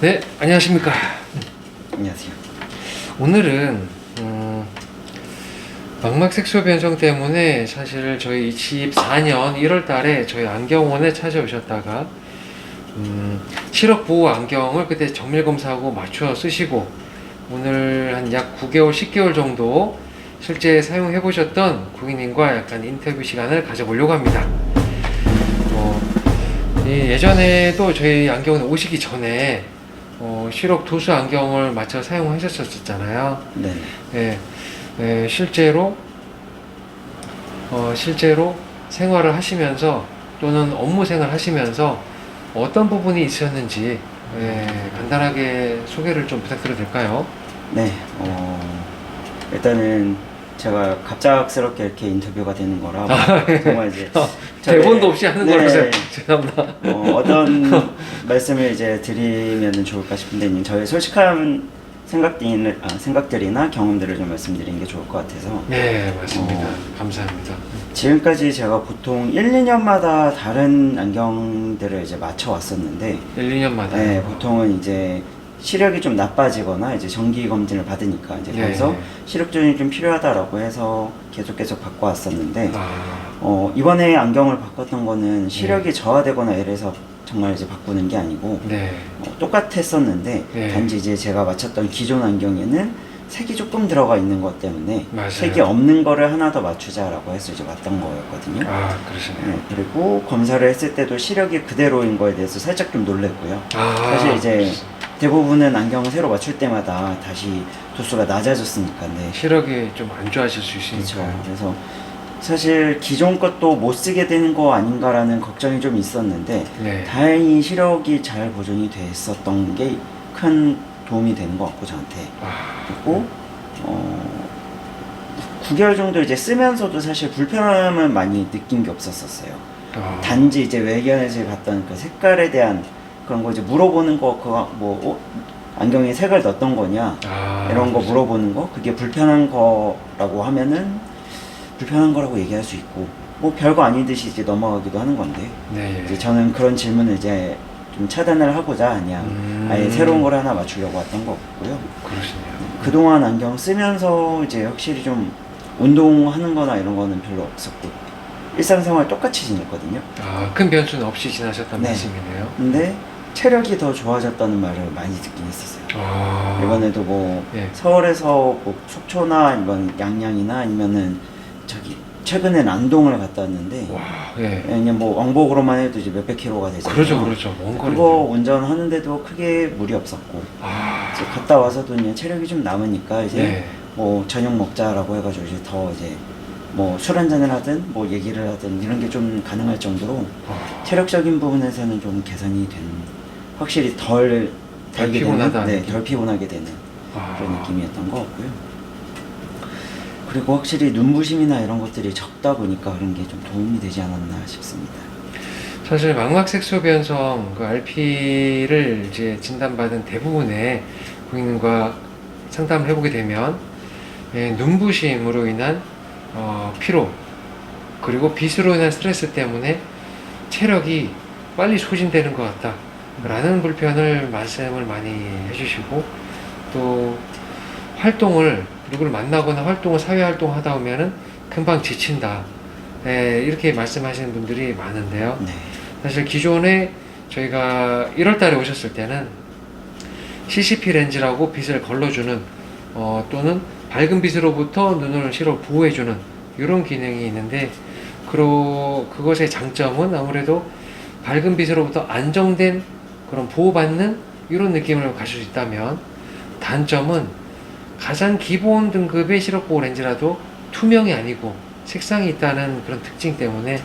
네, 안녕하십니까. 안녕하세요. 오늘은 음, 망막 색소 변성 때문에 사실 저희 24년 1월 달에 저희 안경원에 찾아오셨다가 음, 시력 보호 안경을 그때 정밀 검사하고 맞춰 쓰시고 오늘 한 약 9개월, 10개월 정도 실제 사용해 보셨던 고객님과 약간 인터뷰 시간을 가져보려고 합니다. 어, 예, 예전에도 저희 안경원 오시기 전에 어, 시력 도수 안경을 맞춰 사용하셨었잖아요. 네. 예, 예, 실제로 어, 실제로 생활을 하시면서 또는 업무 생활 하시면서 어떤 부분이 있었는지 예, 간단하게 소개를 좀 부탁드려도 될까요? 네. 어, 일단은 제가 갑작스럽게 이렇게 인터뷰가 되는 거라 정말 이제 저의- 아, 대본도 없이 하는 네, 거라서 죄송합니다. 어, 어떤 말씀을 이제 드리면 좋을까 싶은데 저의 솔직한 생각들이나, 아, 생각들이나 경험들을 좀 말씀드리는 게 좋을 것 같아서 네, 맞습니다. 어. 감사합니다. 지금까지 제가 보통 1, 2년마다 다른 안경들을 이제 맞춰 왔었는데 1, 2년마다. 네, 보통은 이제 시력이 좀 나빠지거나 이제 정기 검진을 받으니까 이제 예, 거기서 예. 시력 조정이 좀 필요하다라고 해서 계속 계속 바꿔 왔었는데 아, 어, 이번에 안경을 바꿨던 거는 시력이 저하되거나 이래서 정말 이제 바꾸는 게 아니고 네. 어, 똑같았었는데 예. 단지 이제 제가 맞췄던 기존 안경에는 색이 조금 들어가 있는 것 때문에 맞아요. 색이 없는 거를 하나 더 맞추자라고 해서 이제 왔던 거였거든요. 아, 그러시네요. 네, 그리고 검사를 했을 때도 시력이 그대로인 거에 대해서 살짝 좀 놀랬고요. 아, 사실 이제 대부분은 안경을 새로 맞출 때마다 다시 도수가 낮아졌으니까 네. 시력이 좀 안 좋아질 수 그렇죠. 있으니까. 그래서 사실 기존 것도 못 쓰게 되는 거 아닌가라는 걱정이 좀 있었는데 네. 다행히 시력이 잘 보존이 됐었던 게 큰 도움이 되는 것 같고 저한테 아, 그리고 어 9개월 정도 이제 쓰면서도 사실 불편함은 많이 느낀 게 없었었어요. 아, 단지 이제 외견에서 봤던 그 색깔에 대한 그런 거 이제 물어보는 거 그거 뭐 어, 안경에 색을 넣었던 거냐 아, 이런 거 물어보는 거 그게 불편한 거라고 하면은 불편한 거라고 얘기할 수 있고 뭐 별거 아니듯이 이제 넘어가기도 하는 건데 네. 이제 저는 그런 질문을 이제 좀 차단을 하고자 그냥 음. 아예 새로운 걸 하나 맞추려고 왔던 거 같고요. 그러시네요. 그동안 안경 쓰면서 이제 확실히 좀 운동하는 거나 이런 거는 별로 없었고 일상생활 똑같이 지냈거든요. 아, 큰 변수는 없이 지나셨다는 네. 말씀이네요. 근데 체력이 더 좋아졌다는 말을 많이 듣긴 했었어요. 아, 이번에도 뭐 예. 서울에서 뭐 속초나 아니면 양양이나 아니면은 저기 최근에 안동을 갔다 왔는데 와, 예. 그냥 뭐 왕복으로만 해도 이제 몇백 킬로가 되잖아요. 그렇죠, 그렇죠. 먼 거리. 그거 운전하는데도 크게 무리 없었고 아, 이제 갔다 와서도 그냥 체력이 좀 남으니까 이제 네. 뭐 저녁 먹자라고 해가지고 이제 더 이제 뭐 술 한잔을 하든 뭐 얘기를 하든 이런 게 좀 가능할 정도로 아, 체력적인 부분에서는 좀 개선이 된 확실히 덜덜 되는, 네. 덜 피곤하게 되는 아, 그런 느낌이었던 것 같고요. 그리고 확실히 눈부심이나 이런 것들이 적다 보니까 그런 게 좀 도움이 되지 않았나 싶습니다. 사실 망막색 소 변성 그 RP를 이제 진단받은 대부분의 고객님과 상담을 해보게 되면 예, 눈부심으로 인한 어, 피로 그리고 빛으로 인한 스트레스 때문에 체력이 빨리 소진되는 것 같다 라는 불편을 말씀을 많이 해주시고 또 활동을 누구를 만나거나 활동을 사회 활동 하다 보면은 금방 지친다 예, 이렇게 말씀하시는 분들이 많은데요 네. 사실 기존에 저희가 1월 달에 오셨을 때는 CCP 렌즈라고 빛을 걸러주는 어, 또는 밝은 빛으로부터 눈을 시로 보호해주는 이런 기능이 있는데 그러, 그것의 장점은 아무래도 밝은 빛으로부터 안정된 그런 보호받는 이런 느낌을 가질 수 있다면 단점은 가장 기본 등급의 시력 보호 렌즈라도 투명이 아니고 색상이 있다는 그런 특징 때문에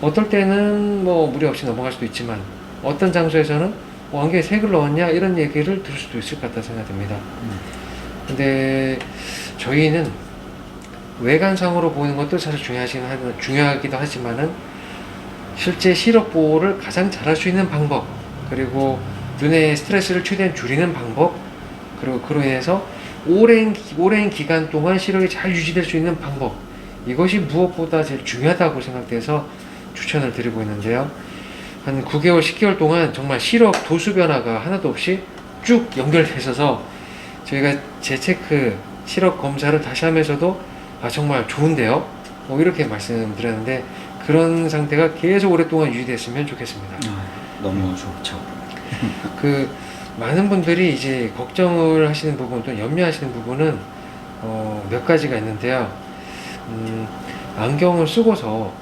어떨 때는 뭐 무리 없이 넘어갈 수도 있지만 어떤 장소에서는 어, 안경에 색을 넣었냐 이런 얘기를 들을 수도 있을 것 같다 생각됩니다. 근데 저희는 외관상으로 보는 것도 사실 중요하긴 하, 중요하기도 하지만은 실제 시력 보호를 가장 잘할 수 있는 방법 그리고 눈의 스트레스를 최대한 줄이는 방법 그리고 그로 인해서 오랜 기- 오랜 기간 동안 시력이 잘 유지될 수 있는 방법 이것이 무엇보다 제일 중요하다고 생각돼서 추천을 드리고 있는데요. 한 9개월, 10개월 동안 정말 시력 도수 변화가 하나도 없이 쭉 연결돼 있어서 저희가 재체크 시력 검사를 다시 하면서도 아 정말 좋은데요? 뭐 이렇게 말씀드렸는데 그런 상태가 계속 오랫동안 유지됐으면 좋겠습니다. 아, 너무 좋죠. 그 많은 분들이 이제 걱정을 하시는 부분 또 염려하시는 부분은 어, 몇 가지가 있는데요. 음, 안경을 쓰고서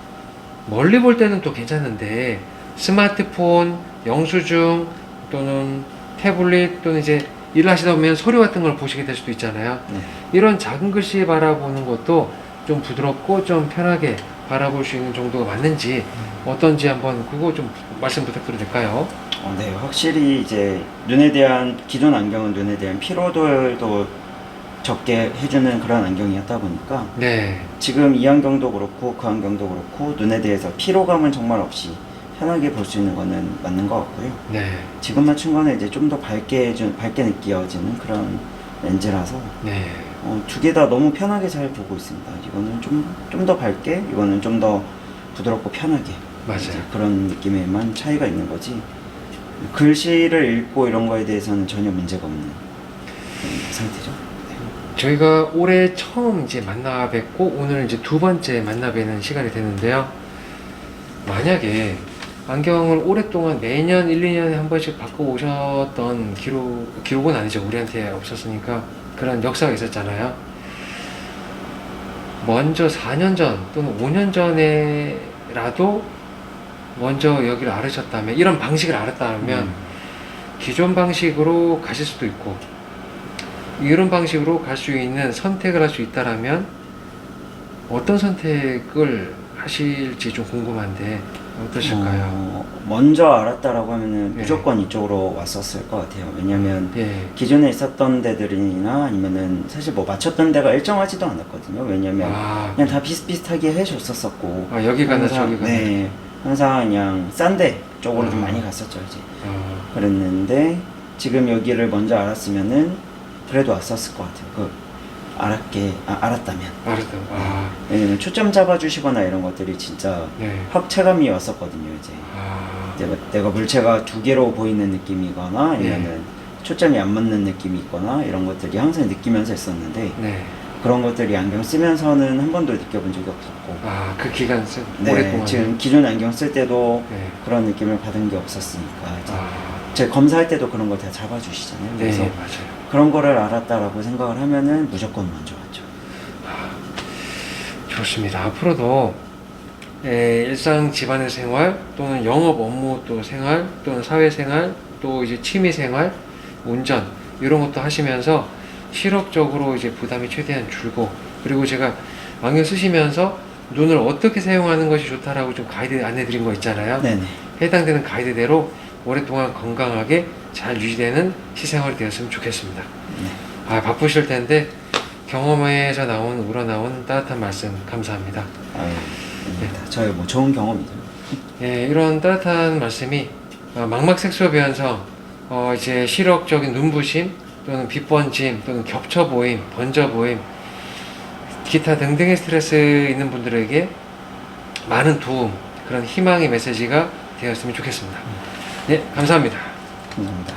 멀리 볼 때는 또 괜찮은데 스마트폰, 영수증 또는 태블릿 또는 이제 일을 하시다 보면 서류 같은 걸 보시게 될 수도 있잖아요. 네. 이런 작은 글씨 바라보는 것도 좀 부드럽고 좀 편하게 바라볼 수 있는 정도가 맞는지 어떤지 한번 그거 좀 말씀 부탁드려도 될까요? 어, 네, 확실히 이제 눈에 대한 기존 안경은 눈에 대한 피로도도 적게 해주는 그런 안경이었다 보니까 네. 지금 이 안경도 그렇고 그 안경도 그렇고 눈에 대해서 피로감은 정말 없이 편하게 볼 수 있는 거는 맞는 것 같고요. 네. 지금 맞춘 거는 이제 좀 더 밝게 해준, 밝게 느껴지는 그런 렌즈라서 네. 어, 두개 다 너무 편하게 잘 보고 있습니다. 이거는 좀 좀 더 밝게, 이거는 좀 더 부드럽고 편하게 맞아요. 이제 그런 느낌에만 차이가 있는 거지. 글씨를 읽고 이런 거에 대해서는 전혀 문제가 없는 그런 상태죠. 저희가 올해 처음 이제 만나 뵙고 오늘 이제 두 번째 만나 뵈는 시간이 되는데요. 만약에 안경을 오랫동안 매년 1, 2년에 한 번씩 바꿔 오셨던 기록, 기록은 아니죠. 우리한테 없었으니까 그런 역사가 있었잖아요. 먼저 4년 전 또는 5년 전에라도 먼저 여기를 알으셨다면 이런 방식을 알았다면 음. 기존 방식으로 가실 수도 있고 이런 방식으로 갈 수 있는 선택을 할 수 있다라면 어떤 선택을 하실지 좀 궁금한데 어떠실까요? 어, 먼저 알았다라고 하면은 네. 무조건 이쪽으로 왔었을 것 같아요. 왜냐면 예, 기존에 있었던 데들이나 아니면은 사실 뭐 맞췄던 데가 일정하지도 않았거든요. 왜냐면 아, 그냥 다 비슷비슷하게 해줬었었고 아 여기 가나 저기 가나 네, 항상 그냥 싼데 쪽으로 좀 아. 많이 갔었죠 이제. 아, 그랬는데 지금 여기를 먼저 알았으면은 그래도 왔었을 것 같아요. 그 알았게 아, 알았다면 알았다. 아, 왜냐면 초점 잡아주시거나 이런 것들이 진짜 네. 확 체감이 왔었거든요. 이제 아, 내가, 내가 물체가 두 개로 보이는 느낌이거나 아니면은 초점이 안 맞는 느낌이 있거나 이런 것들이 항상 느끼면서 있었는데 네. 그런 것들이 안경 쓰면서는 한 번도 느껴본 적이 없었고 아, 그 기간 쓰 네, 오랫동안 지금 기존 안경 쓸 때도 네. 그런 느낌을 받은 게 없었으니까 이제 아, 제 검사할 때도 그런 거다 잡아주시잖아요. 네, 그래서 맞아요. 그런 거를 알았다라고 생각을 하면은 무조건 먼저 왔죠. 좋습니다. 앞으로도 에, 일상 집안의 생활 또는 영업 업무 또 생활 또는 사회 생활 또 이제 취미 생활 운전 이런 것도 하시면서 실업적으로 이제 부담이 최대한 줄고 그리고 제가 안경 쓰시면서 눈을 어떻게 사용하는 것이 좋다라고 좀 가이드 안내드린 거 있잖아요. 네네. 해당되는 가이드대로 오랫동안 건강하게 잘 유지되는 시생활이 되었으면 좋겠습니다. 네. 아 바쁘실 텐데 경험에서 나온 우러나온 따뜻한 말씀 감사합니다. 아유, 아닙니다. 저희 뭐 좋은 경험이죠. 예, 이런 따뜻한 말씀이 어, 망막색소 변성, 어, 이제 시력적인 눈부심 또는 빛번짐 또는 겹쳐 보임, 번져 보임, 기타 등등의 스트레스 있는 분들에게 많은 도움, 그런 희망의 메시지가 되었으면 좋겠습니다. 네, 감사합니다. 감사합니다.